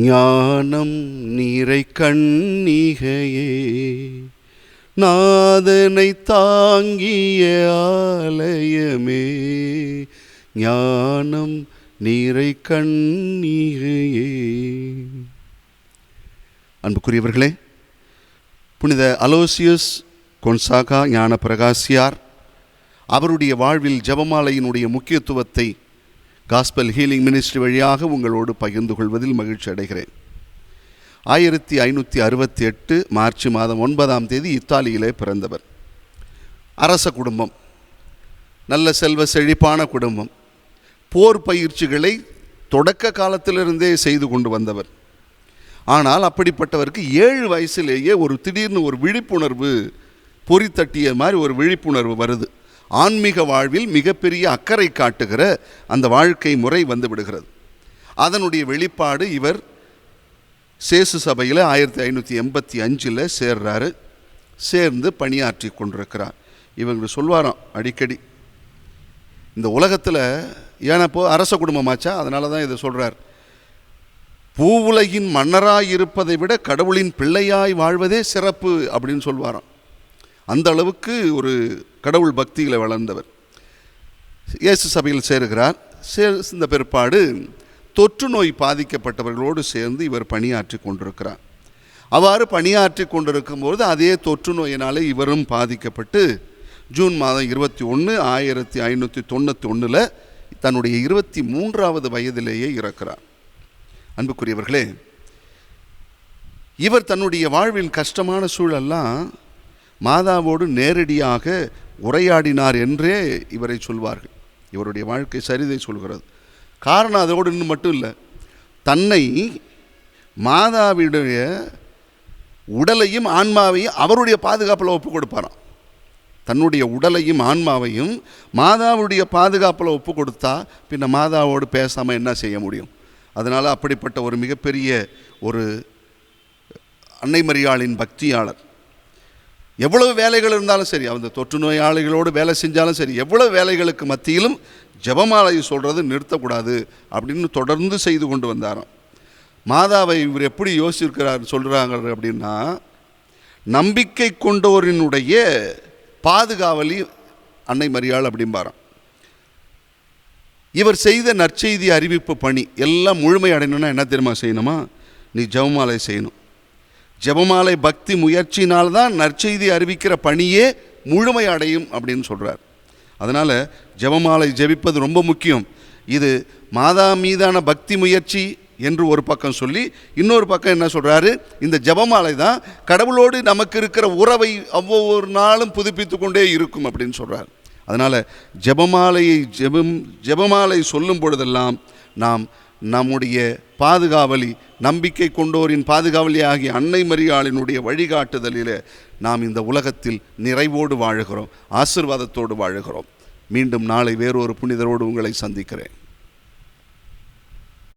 ஞானம் நீரை கண்ணிகையே நாதனை தாங்கிய ஆலயமே. ஞானம் நீரை கண்ணிகையே. அன்புக்குரியவர்களே புனித அலோசியஸ் கொன்சாகா ஞான பிரகாசியார் அவருடைய வாழ்வில் ஜெபமாலையினுடைய முக்கியத்துவத்தை காஸ்பல் ஹீலிங் மினிஸ்ட்ரி வழியாக உங்களோடு பகிர்ந்து கொள்வதில் மகிழ்ச்சி அடைகிறேன். ஆயிரத்தி ஐநூற்றி அறுபத்தி எட்டு மார்ச் மாதம் ஒன்பதாம் தேதி இத்தாலியிலே பிறந்தவர். அரச குடும்பம். நல்ல செல்வ செழிப்பான குடும்பம். போர் பயிற்சிகளை தொடக்க காலத்திலிருந்தே செய்து கொண்டு வந்தவர். ஆனால் அப்படிப்பட்டவருக்கு ஏழு வயசிலேயே ஒரு திடீர்னு ஒரு விழிப்புணர்வு பொறித்தட்டிய மாதிரி ஒரு விழிப்புணர்வு வருது. ஆன்மீக வாழ்வில் மிகப்பெரிய அக்கறை காட்டுகிற அந்த வாழ்க்கை முறை வந்து விடுகிறது. அதனுடைய வெளிப்பாடு இவர் சேசு சபையில் ஆயிரத்தி ஐநூற்றி எண்பத்தி அஞ்சில் சேர்றாரு. சேர்ந்து பணியாற்றி கொண்டிருக்கிறார். இவங்க சொல்வாராம் அடிக்கடி இந்த உலகத்தில் ஏனப்போ அரச குடும்பமாச்சா? அதனால தான் இதை சொல்கிறார் பூவுலகின் மன்னராய் இருப்பதை விட கடவுளின் பிள்ளையாய் வாழ்வதே சிறப்பு அப்படின்னு சொல்வாராம். அந்த அளவுக்கு ஒரு கடவுள் பக்தியில் வளர்ந்தவர். இயேசு சபையில் சேருகிறார். சேர்ந்த பிற்பாடு தொற்று நோய் பாதிக்கப்பட்டவர்களோடு சேர்ந்து இவர் பணியாற்றி கொண்டிருக்கிறார். அவ்வாறு பணியாற்றி கொண்டிருக்கும்போது அதே தொற்று நோயினாலே இவரும் பாதிக்கப்பட்டு ஜூன் மாதம் இருபத்தி ஒன்று ஆயிரத்தி ஐநூற்றி தொண்ணூற்றி ஒன்றில் தன்னுடைய இருபத்தி மூன்றாவது வயதிலேயே இறக்கிறார். அன்புக்குரியவர்களே இவர் தன்னுடைய வாழ்வின் கஷ்டமான சூழல்லாம் மாதாவோடு நேரடியாக உரையாடினார் என்றே இவரை சொல்வார்கள். இவருடைய வாழ்க்கை சரிதை சொல்கிறது. காரணம் அதோடு இன்னும் மட்டும் இல்லை. தன்னை மாதாவிடைய உடலையும் ஆன்மாவையும் அவருடைய பாதுகாப்பில் ஒப்பு கொடுப்பாராம். தன்னுடைய உடலையும் ஆன்மாவையும் மாதாவுடைய பாதுகாப்பில் ஒப்பு கொடுத்தா பின்ன மாதாவோடு பேசாமல் என்ன செய்ய முடியும்? அதனால் அப்படிப்பட்ட ஒரு மிகப்பெரிய ஒரு அன்னை மரியாளின் பக்தியாளர் எவ்வளவு வேலைகள் இருந்தாலும் சரி அந்த தொற்று நோயாளிகளோடு வேலை செஞ்சாலும் சரி எவ்வளவு வேலைகளுக்கு மத்தியிலும் ஜபமாலை சொல்கிறது நிறுத்தக்கூடாது அப்படின்னு தொடர்ந்து செய்து கொண்டு வந்தாராம். மாதாவை இவர் எப்படி யோசிச்சிருக்கிறார் சொல்கிறாங்க அப்படின்னா நம்பிக்கை கொண்டோரினுடைய பாதுகாவலி அன்னை மரியாள் அப்படிம்பாராம். இவர் செய்த நற்செய்தி அறிவிப்பு பணி எல்லாம் முழுமை அடையணும்னா என்ன தெரியுமா செய்யணுமா? நீ ஜெபமாலை செய்யணும். ஜெபமாலை பக்தி முயற்சியினால் தான் நற்செய்தி அறிவிக்கிற பணியே முழுமை அடையும் அப்படின்னு சொல்கிறார் அதனால் ஜெபமாலை ஜெபிப்பது ரொம்ப முக்கியம். இது மாதா மீதான பக்தி முயற்சி என்று ஒரு பக்கம் சொல்லி இன்னொரு பக்கம் என்ன சொல்கிறாரு இந்த ஜெபமாலை தான் கடவுளோடு நமக்கு இருக்கிற உறவை ஒவ்வொரு நாளும் புதுப்பித்து கொண்டே இருக்கும் அப்படின்னு சொல்கிறார் அதனால் ஜெபமாலையை ஜெபம் ஜெபமாலை சொல்லும் பொழுதெல்லாம் நாம் நம்முடைய பாதுகாவலி நம்பிக்கை கொண்டோரின் பாதுகாவலி ஆகிய அன்னை மரியாளினுடைய வழிகாட்டுதலில் நாம் இந்த உலகத்தில் நிறைவோடு வாழுகிறோம் ஆசிர்வாதத்தோடு வாழுகிறோம். மீண்டும் நாளை வேறொரு புனிதரோடு உங்களை சந்திக்கிறேன்.